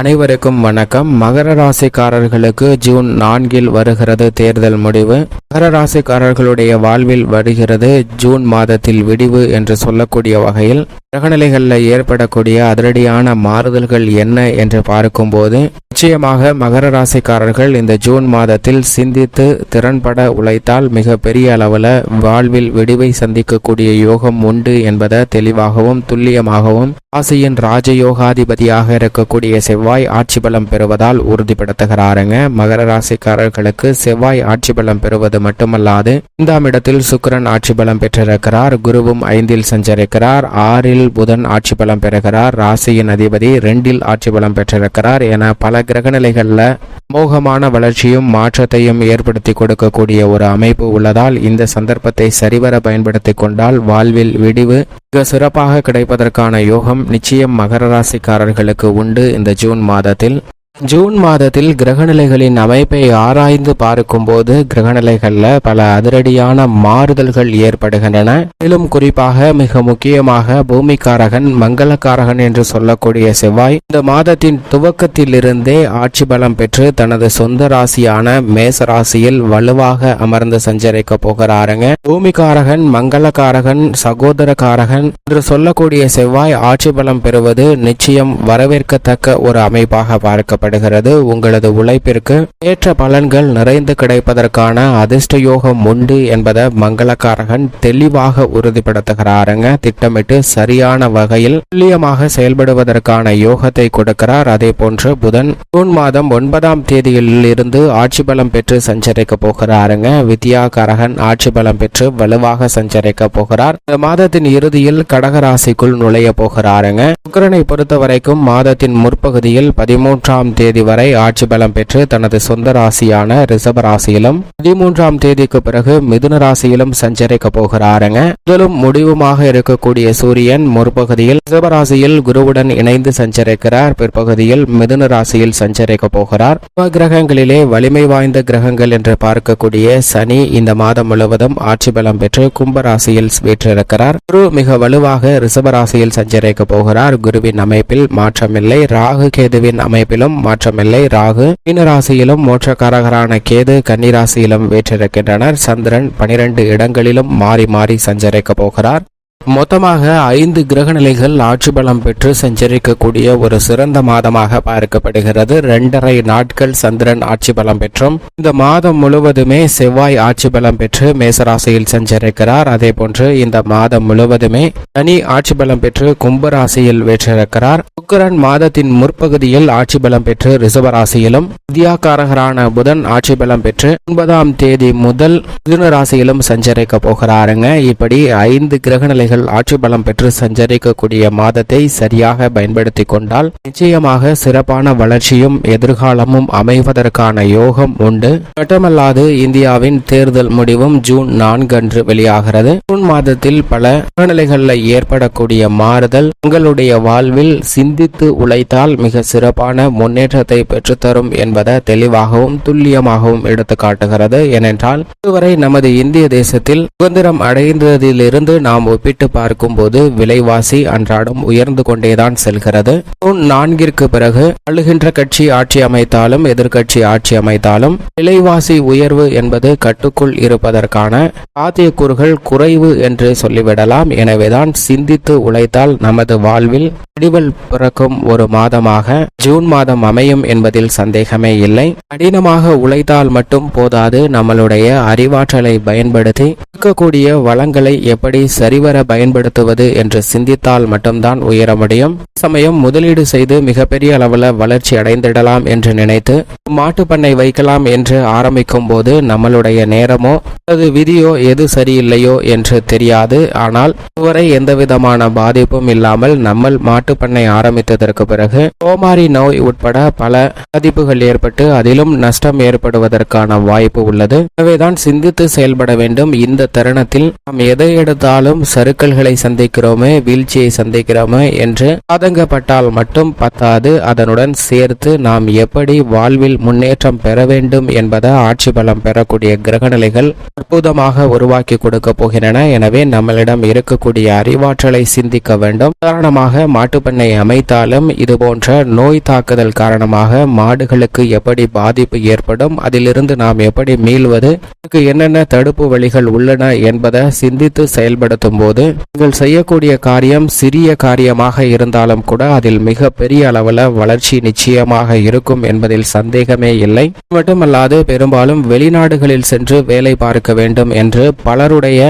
அனைவருக்கும் வணக்கம். மகர ராசிக்காரர்களுக்கு ஜூன் நான்கில் வருகிறது தேர்தல் முடிவு. மகர ராசிக்காரர்களுடைய வாழ்வில் வருகிறது ஜூன் மாதத்தில் விடிவு என்று சொல்லக்கூடிய வகையில் கிரகநிலைகளில் ஏற்படக்கூடிய அதிரடியான மாறுதல்கள் என்ன என்று பார்க்கும்போது நிச்சயமாக மகர ராசிக்காரர்கள் இந்த ஜூன் மாதத்தில் சிந்தித்து திறன்பட உழைத்தால் மிக பெரிய அளவில் வாழ்வில் விடிவை சந்திக்கக்கூடிய யோகம் உண்டு என்பதை தெளிவாகவும் துல்லியமாகவும் ராசியின் ராஜயோகாதிபதியாக இருக்கக்கூடிய செவ்வாய் செவ்வாய் ஆட்சி பலம் பெறுவதால் உறுதிப்படுத்துகிறாருங்க. மகர ராசிக்காரர்களுக்கு செவ்வாய் ஆட்சி பலம் பெறுவது மட்டுமல்லாது ஐந்தாம் இடத்தில் சுக்கிரன் ஆட்சி பலம் பெற்றிருக்கிறார். குருவும் ஐந்தில் சஞ்சரிக்கிறார். ஆறில் புதன் ஆட்சி பலம் பெறுகிறார். ராசியின் அதிபதி ரெண்டில் ஆட்சி பலம் பெற்றிருக்கிறார். என பல கிரகநிலைகளில் மோகமான வளர்ச்சியும் மாற்றத்தையும் ஏற்படுத்தி கொடுக்கக்கூடிய ஒரு அமைப்பு உள்ளதால் இந்த சந்தர்ப்பத்தை சரிவர பயன்படுத்தி கொண்டால் வாழ்வில் விடிவு மிக சிறப்பாக கிடைப்பதற்கான யோகம் நிச்சயம் மகர ராசிக்காரர்களுக்கு உண்டு. இந்த ஜூன் ஜூன் மாதத்தில் ஜூன் மாதத்தில் கிரகநிலைகளின் அமைப்பை ஆராய்ந்து பார்க்கும்போது கிரகநிலைகளில் பல அதிரடியான மாறுதல்கள் ஏற்படுகின்றன. மேலும் குறிப்பாக மிக முக்கியமாக பூமிக்காரகன் மங்களக்காரகன் என்று சொல்லக்கூடிய செவ்வாய் இந்த மாதத்தின் துவக்கத்திலிருந்தே ஆட்சி பலம் பெற்று தனது சொந்த ராசியான மேச ராசியில் வலுவாக அமர்ந்து சஞ்சரிக்க போகிறாருங்க. பூமிக்காரகன் மங்களக்காரகன் சகோதரக்காரகன் என்று சொல்லக்கூடிய செவ்வாய் ஆட்சி பலம் பெறுவது நிச்சயம் வரவேற்கத்தக்க ஒரு அமைப்பாக பார்க்கப்படுகிறது உங்களது உழைப்பிற்கு ஏற்ற பலன்கள் நிறைந்து கிடைப்பதற்கான அதிர்ஷ்ட யோகம் உண்டு என்பதை மங்களக்காரகன் தெளிவாக உறுதிப்படுத்துகிறாருங்க. திட்டமிட்டு சரியான வகையில் துல்லியமாக செயல்படுவதற்கான யோகத்தை கொடுக்கிறார். அதே போன்று புதன் ஜூன் மாதம் ஒன்பதாம் தேதியில் இருந்து ஆட்சி பலம் பெற்று சஞ்சரிக்க போகிறாருங்க. வித்யா கரகன் ஆட்சி பலம் பெற்று வலுவாக சஞ்சரிக்க போகிறார். இந்த மாதத்தின் இறுதியில் கடகராசிக்குள் நுழைய போகிறாருங்க. சுக்கரனை பொறுத்த வரைக்கும் மாதத்தின் முற்பகுதியில் பதிமூன்றாம் தேதி வரை ஆட்சி பலம் பெற்று தனது சொந்த ராசியான ரிஷப ராசியிலும் பதிமூன்றாம் தேதிக்கு பிறகு மிதுன ராசியிலும் சஞ்சரிக்க போகிறாருங்க. முதலும் முடிவுமாக இருக்கக்கூடிய சூரியன் முற்பகுதியில் ரிஷப ராசியில் குருவுடன் இணைந்து சஞ்சரிக்கிறார். பிற்பகுதியில் மிதுன ராசியில் சஞ்சரிக்க போகிறார். கிரகங்களிலே வலிமை வாய்ந்த கிரகங்கள் என்று பார்க்கக்கூடிய சனி இந்த மாதம் முழுவதும் ஆட்சி பலம் பெற்று கும்பராசியில் வீற்றிருக்கிறார். குரு மிக வலுவாக ரிஷப ராசியில் சஞ்சரிக்க போகிறார். குருவின் அமைப்பில் மாற்றமில்லை. ராகு கேதுவின் அமைப்பிலும் மாற்றமில்லை. ராகு மீன ராசியிலும் மோட்சக்காரகரான கேது கன்னிராசியிலும் வீற்றிருக்கின்றனர். சந்திரன் பனிரெண்டு இடங்களிலும் மாறி மாறி சஞ்சரிக்க போகிறார். மொத்தமாக ஐந்து கிரகநிலைகள் ஆட்சி பலம் பெற்று சஞ்சரிக்கக்கூடிய ஒரு சிறந்த மாதமாக பார்க்கப்படுகிறது. இரண்டரை நாட்கள் சந்திரன் ஆட்சி பலம் பெற்றும் இந்த மாதம் முழுவதுமே செவ்வாய் ஆட்சி பலம் பெற்று மேசராசியில் சஞ்சரிக்கிறார் அதே போன்று இந்த மாதம் முழுவதுமே சனி ஆட்சி பலம் பெற்று கும்பராசியில் வெற்றிருக்கிறார். சுக்கரன் மாதத்தின் முற்பகுதியில் ஆட்சி பலம் பெற்று ரிசவராசியிலும் வித்யாகாரகரான புதன் ஆட்சி பலம் பெற்று ஒன்பதாம் தேதி முதல் மிதுன ராசியிலும் சஞ்சரிக்க போகிறாருங்க. இப்படி ஐந்து கிரகநிலைகள் ஆட்சி பலம் பெற்று சஞ்சரிக்கக்கூடிய மாதத்தை சரியாக பயன்படுத்தி கொண்டால் நிச்சயமாக சிறப்பான வளர்ச்சியும் எதிர்காலமும் அமைவதற்கான யோகம் உண்டு. மட்டுமல்லாது இந்தியாவின் தேர்தல் முடிவும் ஜூன் நான்கு அன்று வெளியாகிறது. ஜூன் மாதத்தில் பல சூழ்நிலைகளில் ஏற்படக்கூடிய மாறுதல் உங்களுடைய வாழ்வில் சிந்தித்து உழைத்தால் மிக சிறப்பான முன்னேற்றத்தை பெற்றுத்தரும் என்பதை தெளிவாகவும் துல்லியமாகவும் எடுத்து காட்டுகிறது. ஏனென்றால் இதுவரை நமது இந்திய தேசத்தில் சுதந்திரம் அடைந்ததிலிருந்து நாம் ஒப்பிட்டு பார்க்கும்போது விலைவாசி அன்றாடம் உயர்ந்து கொண்டேதான் செல்கிறது. நான்கிற்கு பிறகு ஆளுகின்ற கட்சி ஆட்சி அமைத்தாலும் எதிர்கட்சி ஆட்சி அமைத்தாலும் விலைவாசி உயர்வு என்பது கட்டுக்குள் இருப்பதற்கான சாத்தியக்கூறுகள் குறைவு என்று சொல்லிவிடலாம். எனவேதான் சிந்தித்து உழைத்தால் நமது வாழ்வில் விடிவல் பிறக்கும் ஒரு மாதமாக ஜூன் மாதம் அமையும் என்பதில் சந்தேகமே இல்லை. கடினமாக உழைத்தால் மட்டும் போதாது. நம்மளுடைய அறிவாற்றலை பயன்படுத்தி இருக்கக்கூடிய வளங்களை எப்படி சரிவர பயன்படுத்துவது என்று சிந்தித்தால் மட்டும்தான் உயர முடியும் சமயம் முதலீடு செய்து மிகப்பெரிய அளவில் வளர்ச்சி அடைந்திடலாம் என்று நினைத்து மாட்டு பண்ணை வைக்கலாம் என்று ஆரம்பிக்கும் போது நம்மளுடைய நேரமோ அது விதியோ எது சரியில்லையோ என்று தெரியாது. ஆனால் இதுவரை எந்தவிதமான பாதிப்பும் இல்லாமல் நம்ம மாட்டு பண்ணை ஆரம்பித்ததற்கு பிறகு கோமாரி நோய் உட்பட பல பாதிப்புகள் ஏற்பட்டு அதிலும் நஷ்டம் ஏற்படுவதற்கான வாய்ப்பு உள்ளது. எனவேதான் சிந்தித்து செயல்பட வேண்டும். இந்த தருணத்தில் நாம் எதை எடுத்தாலும் சறுக்க சிக்கல்களை சந்திக்கிறோமே வீழ்ச்சியை சந்திக்கிறோமே என்று ஆதங்கப்பட்டால் மட்டும் பத்தாது. அதனுடன் சேர்த்து நாம் எப்படி வாழ்வில் முன்னேற்றம் பெற வேண்டும் என்பதை ஆட்சி பலம் பெறக்கூடிய கிரகநிலைகள் அற்புதமாக உருவாக்கி கொடுக்க போகின்றன. எனவே நம்மளிடம் இருக்கக்கூடிய அறிவாற்றலை சிந்திக்க வேண்டும். உதாரணமாக மாட்டுப்பண்ணை அமைத்தாலும் இது போன்ற நோய் தாக்குதல் காரணமாக மாடுகளுக்கு எப்படி பாதிப்பு ஏற்படும் அதிலிருந்து நாம் எப்படி மீள்வது இதற்கு என்னென்ன தடுப்பு வழிகள் உள்ளன என்பதை சிந்தித்து செயல்படுத்தும் போது நீங்கள் செய்யக்கூடிய காரியம் சிறிய காரியமாக இருந்தாலும் கூட அதில் மிக பெரிய அளவில் வளர்ச்சி நிச்சயமாக இருக்கும் என்பதில் சந்தேகமே இல்லை. மட்டுமல்லாது பெரும்பாலும் வெளிநாடுகளில் சென்று வேலை பார்க்க வேண்டும் என்று பலருடைய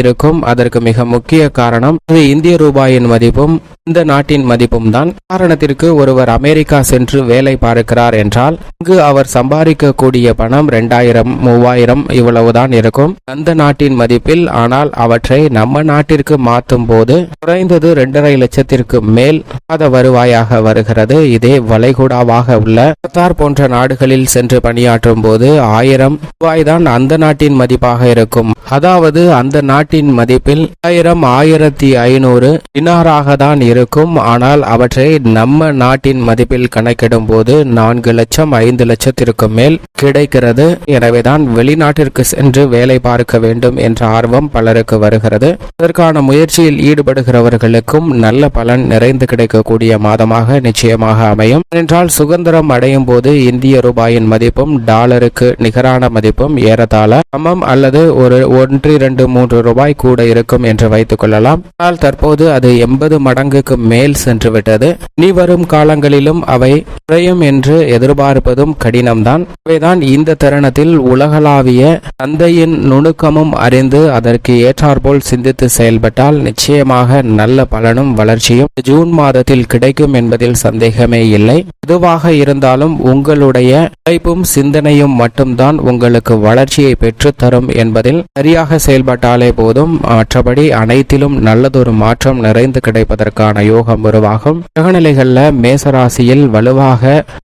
இருக்கும். அதற்கு மிக முக்கிய காரணம் இந்திய ரூபாயின் மதிப்பும் இந்த நாட்டின் மதிப்பும் தான் காரணத்திற்கு ஒருவர் அமெரிக்கா சென்று வேலை பார்க்கிறார் என்றால் அங்கு அவர் சம்பாதிக்கக்கூடிய பணம் ரெண்டாயிரம் மூவாயிரம் இவ்வளவுதான் இருக்கும். அந்த நாட்டின் மதிப்பில் ஆனால் அவற்றை நம்ம நாட்டிற்கு மாற்றும் போது குறைந்தது இரண்டரை லட்சத்திற்கு மேல் மாத வருவாயாக வருகிறது. இதே வளைகுடாவாக உள்ள கத்தார் போன்ற நாடுகளில் சென்று பணியாற்றும் போது ஆயிரம் ரூபாய் தான் அந்த நாட்டின் மதிப்பாக இருக்கும். அதாவது அந்த நாட்டின் மதிப்பில் ஆயிரம் ஆயிரத்தி ஐநூறு டினாராக தான் இருக்கும். ஆனால் அவற்றை நம்ம நாட்டின் மதிப்பில் கணக்கிடும் போது நான்கு லட்சம் ஐந்து லட்சத்திற்கு மேல் கிடைக்கிறது. எனவேதான் வெளிநாட்டிற்கு சென்று வேலை பார்க்க வேண்டும் என்ற ஆர்வம் பலருக்கு வருகிறது. இதற்கான முயற்சியில் ஈடுபடுகிறவர்களுக்கும் நல்ல பலன் நிறைந்து கிடைக்கக்கூடிய மாதமாக நிச்சயமாக அமையும். என்றால் சுதந்திரம் அடையும் போது இந்திய ரூபாயின் மதிப்பும் டாலருக்கு நிகரான மதிப்பும் ஏறத்தாழ சமம் அல்லது ஒரு ஒன்று இரண்டு மூன்று ரூபாய் கூட இருக்கும் என்று வைத்துக் கொள்ளலாம். ஆனால் தற்போது அது எண்பது மடங்கு மடங்குக்கு மேல் சென்றுவிட்டது இனி வரும் காலங்களிலும் அவை குறையும் என்று எதிர்பார்ப்பதும் கடினம்தான். இவைதான் இந்த தருணத்தில் உலகளாவிய தந்தையின் நுணுக்கமும் அறிந்து அதற்கு ஏற்றாற்போல் சிந்தித்து செயல்பட்டால் நிச்சயமாக நல்ல பலனும் வளர்ச்சியும் ஜூன் மாதத்தில் கிடைக்கும் என்பதில் சந்தேகமே இல்லை. எதுவாக இருந்தாலும் உங்களுடைய உழைப்பும் சிந்தனையும் மட்டும்தான் உங்களுக்கு வளர்ச்சியை பெற்றுத்தரும் என்பதில் சரியாக செயல்பட்டாலே போதும். மற்றபடி அனைத்திலும் நல்லதொரு மாற்றம் நிறைந்து கிடைப்பதற்கான யோகம் உருவாகும். கிரகநிலைகள்ல மேசராசியில் வலுவாக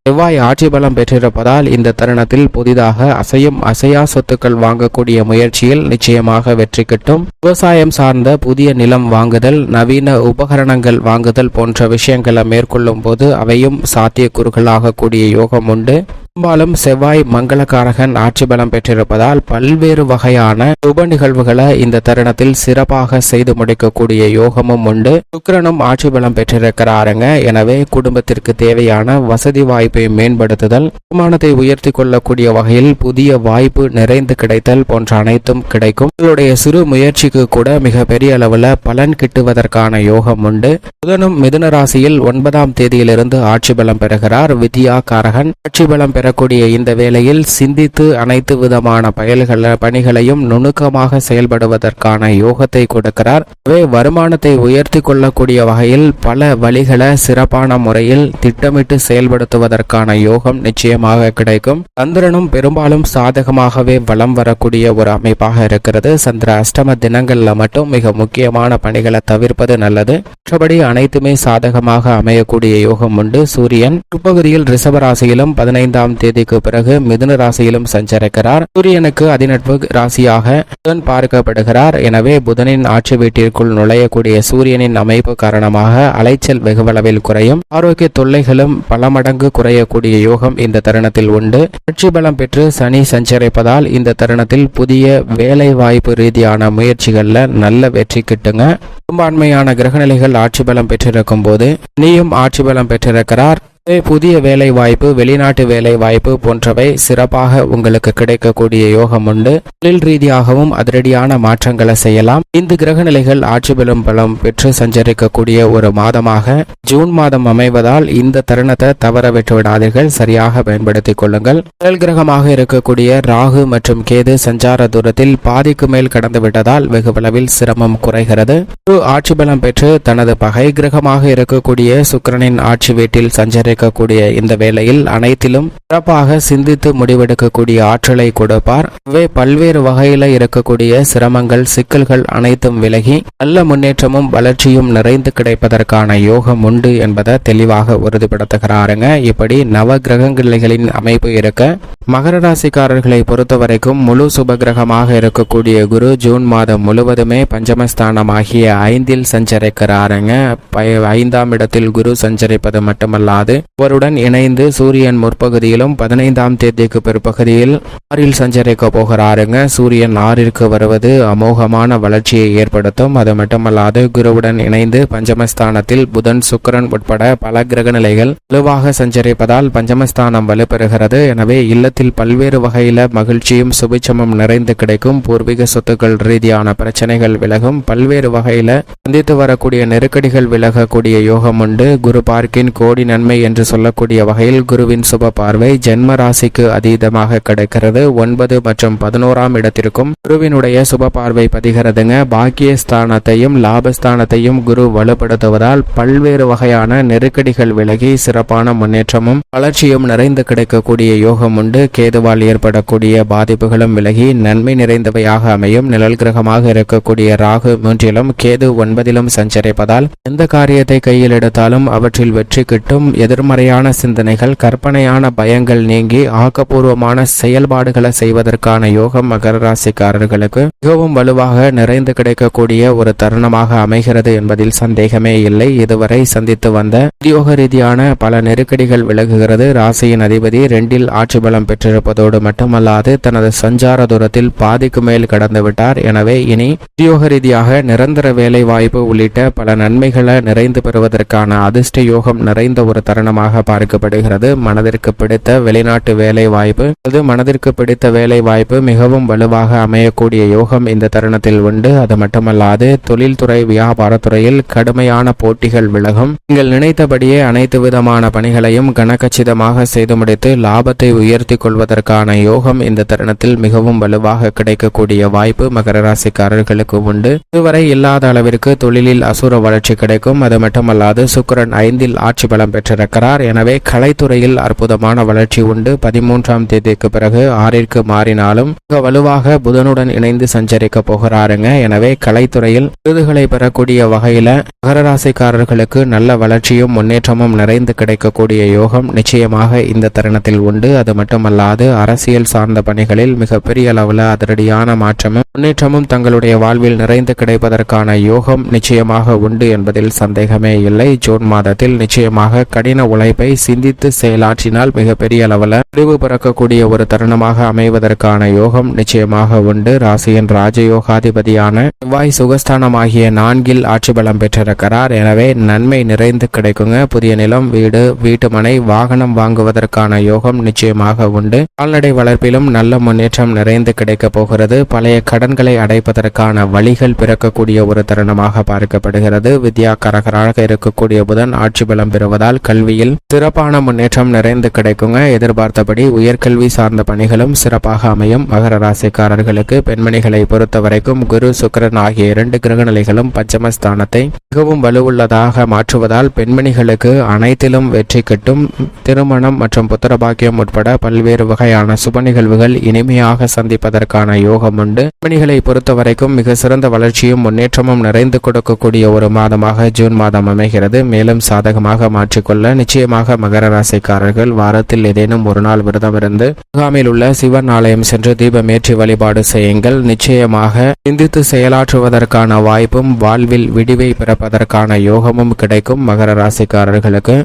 செவ்வாய் ஆட்சி பலம் பெற்றிருப்பதால் இந்த தருணத்தில் புதிதாக அசையும் அசையா சொத்துக்கள் வாங்கக்கூடிய முயற்சியில் நிச்சயமாக வெற்றி கிட்டும். விவசாயம் சார்ந்த புதிய நிலம் வாங்குதல் நவீன உபகரணங்கள் வாங்குதல் போன்ற விஷயங்களை மேற்கொள்ளும் போது அவையும் சாத்திய சாத்தியக்கூறுகளாகக்கூடிய யோகம் உண்டு. பெரும்பாலும் செவ்வாய் மங்களகாரகன் ஆட்சி பலம் பெற்றிருப்பதால் பல்வேறு வகையான உப நிகழ்வுகளை இந்த தருணத்தில் சிறப்பாக செய்து முடிக்கக்கூடிய யோகமும் உண்டு. சுக்கரனும் ஆட்சி பலம் பெற்றிருக்கிறாருங்க. எனவே குடும்பத்திற்கு தேவையான வசதி வாய்ப்பை மேம்படுத்துதல் வருமானத்தை உயர்த்தி கொள்ளக்கூடிய வகையில் புதிய வாய்ப்பு நிறைந்து கிடைத்தல் போன்ற அனைத்தும் கிடைக்கும். உங்களுடைய சிறு முயற்சிக்கு கூட மிக பெரிய அளவுல பலன் கிட்டுவதற்கான யோகம் உண்டு. புதனும் மிதுன ராசியில் ஒன்பதாம் தேதியிலிருந்து ஆட்சி பலம் பெறுகிறார். வித்யா காரகன் ஆட்சி பலம் பெறக்கூடிய இந்த வேளையில் சிந்தித்து அனைத்து விதமான பயல்கள பணிகளையும் நுணுக்கமாக செயல்படுவதற்கான யோகத்தை கொடுக்கிறார். எனவே வருமானத்தை உயர்த்தி கொள்ளக்கூடிய வகையில் பல வழிகளை சிறப்பான முறையில் திட்டமிட்டு செயல்படுத்துவதற்கான யோகம் நிச்சயமாக கிடைக்கும். சந்திரனும் பெரும்பாலும் சாதகமாகவே வலம் வரக்கூடிய ஒரு அமைப்பாக இருக்கிறது. சந்திர அஷ்டம தினங்கள்ல மட்டும் மிக முக்கியமான பணிகளை தவிர்ப்பது நல்லது. மற்றபடி அனைத்துமே சாதகமாக அமையக்கூடிய யோகம் உண்டு. சூரியன் பிற்பகுதியில் ரிஷபராசியிலும் பதினைந்தாம் தேதிக்கு பிறகு மிதுன ராசியிலும் சஞ்சரிக்கிறார். சூரியனுக்கு அதிநட்பு ராசியாக புதன் பார்க்கப்படுகிறார். எனவே புதனின் ஆட்சி வீட்டிற்குள் நுழையக்கூடிய சூரியனின் அமைப்பு காரணமாக அலைச்சல் வெகுவளவில் குறையும். ஆரோக்கிய தொல்லைகளும் பல மடங்கு குறையக்கூடிய யோகம் இந்த தருணத்தில் உண்டு. ஆட்சி பலம் பெற்று சனி சஞ்சரிப்பதால் இந்த தருணத்தில் புதிய வேலை வாய்ப்பு ரீதியான முயற்சிகள்ல நல்ல வெற்றி கிட்டுங்க. பெரும்பான்மையான கிரகநிலைகள் ஆட்சி பலம் பெற்றிருக்கும் போது நீயும் ஆட்சி பலம் பெற்றிருக்கிறார். புதிய வேலை வாய்ப்பு வெளிநாட்டு வேலை வாய்ப்பு போன்றவை சிறப்பாக உங்களுக்கு கிடைக்கக்கூடிய யோகம் உண்டு. தொழில் ரீதியாகவும் அதிரடியான மாற்றங்களை செய்யலாம். இந்த கிரக நிலைகள் ஆட்சி பலம் பலம் பெற்று சஞ்சரிக்கக்கூடிய ஒரு மாதமாக ஜூன் மாதம் அமைவதால் இந்த தருணத்தை தவற விட்டு விடாதீர்கள். சரியாக பயன்படுத்திக் கொள்ளுங்கள். முதல் கிரகமாக இருக்கக்கூடிய ராகு மற்றும் கேது சஞ்சார தூரத்தில் பாதிக்கு மேல் கடந்து விட்டதால் வெகுவளவில் சிரமம் குறைகிறது. குரு ஆட்சி பலம் பெற்று தனது பகை கிரகமாக இருக்கக்கூடிய சுக்கிரனின் ஆட்சி வீட்டில் இருக்கக்கூடிய இந்த வேளையில் அனைத்திலும் சிறப்பாக சிந்தித்து முடிவெடுக்கக்கூடிய ஆற்றலை கொடுப்பார். இவை பல்வேறு வகையில இருக்கக்கூடிய சிரமங்கள் சிக்கல்கள் அனைத்தும் விலகி நல்ல முன்னேற்றமும் வளர்ச்சியும் நிறைந்து கிடைப்பதற்கான யோகம் உண்டு என்பதை தெளிவாக உறுதிப்படுத்துகிறாருங்க. இப்படி நவ கிரகங்களின் அமைப்பு இருக்க மகர ராசிக்காரர்களை பொறுத்தவரைக்கும் முழு சுபகிரகமாக இருக்கக்கூடிய குரு ஜூன் மாதம் முழுவதுமே பஞ்சமஸ்தானமாகிய ஐந்தில் சஞ்சரிக்கிறாருங்க. ஐந்தாம் இடத்தில் குரு சஞ்சரிப்பது மட்டுமல்லாது அவருடன் இணைந்து சூரியன் முற்பகுதியிலும் பதினைந்தாம் தேதிக்கு பிற்பகுதியில் ஆறில் சஞ்சரிக்க போகிறாருங்க. சூரியன் ஆறிற்கு வருவது அமோகமான வளர்ச்சியை ஏற்படுத்தும். அது மட்டுமல்லாது குருவுடன் இணைந்து பஞ்சமஸ்தானத்தில் புதன் சுக்கரன் உட்பட பல கிரக நிலைகள் வலுவாக சஞ்சரிப்பதால் பஞ்சமஸ்தானம் வலுப்பெறுகிறது. எனவே இல்லத்தில் பல்வேறு வகையில மகிழ்ச்சியும் சுபிச்சமும் நிறைந்து கிடைக்கும். பூர்வீக சொத்துக்கள் ரீதியான பிரச்சனைகள் விலகும். பல்வேறு வகையில சந்தித்து வரக்கூடிய நெருக்கடிகள் விலகக்கூடிய யோகம் உண்டு. குரு பார்க்கின் கோடி நன்மை என்று சொல்லக்கூடிய வகையில் குருவின் சுப பார்வை ஜென்ம ராசிக்கு அதீதமாக கிடைக்கிறது. ஒன்பது மற்றும் பதினோராம் இடத்திற்கும் குருவினுடைய சுப பார்வை பதிகிறதுங்க. பாக்கியஸ்தானத்தையும் லாபஸ்தானத்தையும் குரு வலுப்படுத்துவதால் பல்வேறு வகையான நெருக்கடிகள் விலகி சிறப்பான முன்னேற்றமும் வளர்ச்சியும் நிறைந்து கிடைக்கக்கூடிய யோகம் உண்டு. கேதுவால் ஏற்படக்கூடிய பாதிப்புகளும் விலகி நன்மை நிறைந்தவையாக அமையும். நிழல் கிரகமாக இருக்கக்கூடிய ராகு மூன்றிலும் கேது ஒன்பதிலும் சஞ்சரிப்பதால் எந்த காரியத்தை கையில் எடுத்தாலும் அவற்றில் வெற்றி கிட்டும். எதிர்மறையான சிந்தனைகள் கற்பனையான பயங்கள் நீங்கி ஆக்கப்பூர்வமான செயல்பாடுகளை செய்வதற்கான யோகம் மகர ராசிக்காரர்களுக்கு மிகவும் வலுவாக நிறைந்து கிடைக்கக்கூடிய ஒரு தருணமாக அமைகிறது என்பதில் சந்தேகமே இல்லை. இதுவரை சந்தித்து வந்த உத்தியோக ரீதியான பல நெருக்கடிகள் விலகுகிறது. ராசியின் அதிபதி ரெண்டில் ஆட்சி பலம் பெற்றிருப்பதோடு மட்டுமல்லாது தனது சஞ்சார தூரத்தில் பாதிக்கு மேல் கடந்து விட்டார். எனவே இனி உத்தியோக ரீதியாக நிரந்தர வேலை வாய்ப்பு உள்ளிட்ட பல நன்மைகளை நிறைந்து பெறுவதற்கான அதிர்ஷ்ட யோகம் நிறைந்த ஒரு தருணம் காரணமாக பார்க்கப்படுகிறது. மனதிற்கு பிடித்த வெளிநாட்டு வேலை வாய்ப்பு அது மனதிற்கு பிடித்த வேலை வாய்ப்பு மிகவும் வலுவாக அமையக்கூடிய யோகம் இந்த தருணத்தில் உண்டு. அது மட்டுமல்லாது தொழில்துறை வியாபாரத்துறையில் கடுமையான போட்டிகள் விலகும். நீங்கள் நினைத்தபடியே அனைத்து விதமான பணிகளையும் கனகச்சிதமாக செய்து முடித்து லாபத்தை உயர்த்தி கொள்வதற்கான யோகம் இந்த தருணத்தில் மிகவும் வலுவாக கிடைக்கக்கூடிய வாய்ப்பு மகர ராசிக்காரர்களுக்கு உண்டு. இதுவரை இல்லாத அளவிற்கு தொழிலில் அசுர வளர்ச்சி கிடைக்கும். அது மட்டுமல்லாது சுக்கிரன் ஐந்தில் ஆட்சி பலம் பெற்றிருக்கிறார் எனவே கலைத்துறையில் அற்புதமான வளர்ச்சி உண்டு. பதிமூன்றாம் தேதிக்கு பிறகு ஆறிற்கு மாறினாலும் மிக வலுவாக புதனுடன் இணைந்து சஞ்சரிக்க போகிறாருங்க. எனவே கலைத்துறையில் விருதுகளை பெறக்கூடிய வகையில மகர ராசிக்காரர்களுக்கு நல்ல வளர்ச்சியும் முன்னேற்றமும் நிறைந்து கிடைக்கக்கூடிய யோகம் நிச்சயமாக இந்த தருணத்தில் உண்டு. அது மட்டுமல்லாது அரசியல் சார்ந்த பணிகளில் மிகப்பெரிய அளவில் அதிரடியான மாற்றமும் முன்னேற்றமும் தங்களுடைய வாழ்வில் நிறைந்து கிடைப்பதற்கான யோகம் நிச்சயமாக உண்டு என்பதில் சந்தேகமே இல்லை. ஜூன் மாதத்தில் நிச்சயமாக கடின உழைப்பை சிந்தித்து செயலாற்றினால் மிகப்பெரிய அளவில் முடிவு பிறக்கக்கூடிய ஒரு தருணமாக அமைவதற்கான யோகம் நிச்சயமாக உண்டு. ராசியின் ராஜயோகாதிபதியான செவ்வாய் சுகஸ்தானமாகிய நான்கில் ஆட்சி பலம் பெற்றிருக்கிறார். எனவே நன்மை நிறைந்து கிடைக்குங்க. புதிய நிலம் வீடு வீட்டு மனை வாகனம் வாங்குவதற்கான யோகம் நிச்சயமாக உண்டு. கால்நடை வளர்ப்பிலும் நல்ல முன்னேற்றம் நிறைந்து கிடைக்கப் போகிறது. பழைய கடன்களை அடைப்பதற்கான வழிகள் பிறக்கக்கூடிய ஒரு தருணமாக பார்க்கப்படுகிறது. வித்யா கரகராக இருக்கக்கூடிய புதன் ஆட்சி பலம் பெறுவதால் கல்வி கல்வியில் சிறப்பான முன்னேற்றம் நிறைந்து கிடைக்குங்க. எதிர்பார்த்தபடி உயர்கல்வி சார்ந்த பணிகளும் சிறப்பாக அமையும். மகர ராசிக்காரர்களுக்கு பெண்மணிகளை பொறுத்த வரைக்கும் குரு சுக்கரன் ஆகிய இரண்டு கிரகநிலைகளும் பஞ்சமஸ்தானத்தை மிகவும் வலுவுள்ளதாக மாற்றுவதால் பெண்மணிகளுக்கு அனைத்திலும் வெற்றி கிட்டும். திருமணம் மற்றும் புத்திரபாக்கியம் உட்பட பல்வேறு வகையான சுப நிகழ்வுகள் இனிமையாக சந்திப்பதற்கான யோகம் உண்டு. பெண்மணிகளை பொறுத்த வரைக்கும் மிக சிறந்த வளர்ச்சியும் முன்னேற்றமும் நிறைந்து கொடுக்கக்கூடிய ஒரு மாதமாக ஜூன் மாதம் அமைகிறது. மேலும் சாதகமாக மாற்றிக்கொள்ள நிச்சயமாக மகர ராசிக்காரர்கள் வாரத்தில் ஏதேனும் ஒரு நாள் விரதம் இருந்து முகாமில் உள்ள சிவன் ஆலயம் சென்று தீபமேற்றி வழிபாடு செய்யுங்கள். நிச்சயமாக சிந்தித்து செயலாற்றுவதற்கான வாய்ப்பும் வாழ்வில் விடிவை பிறப்பதற்கான யோகமும் கிடைக்கும். மகர ராசிக்காரர்களுக்கு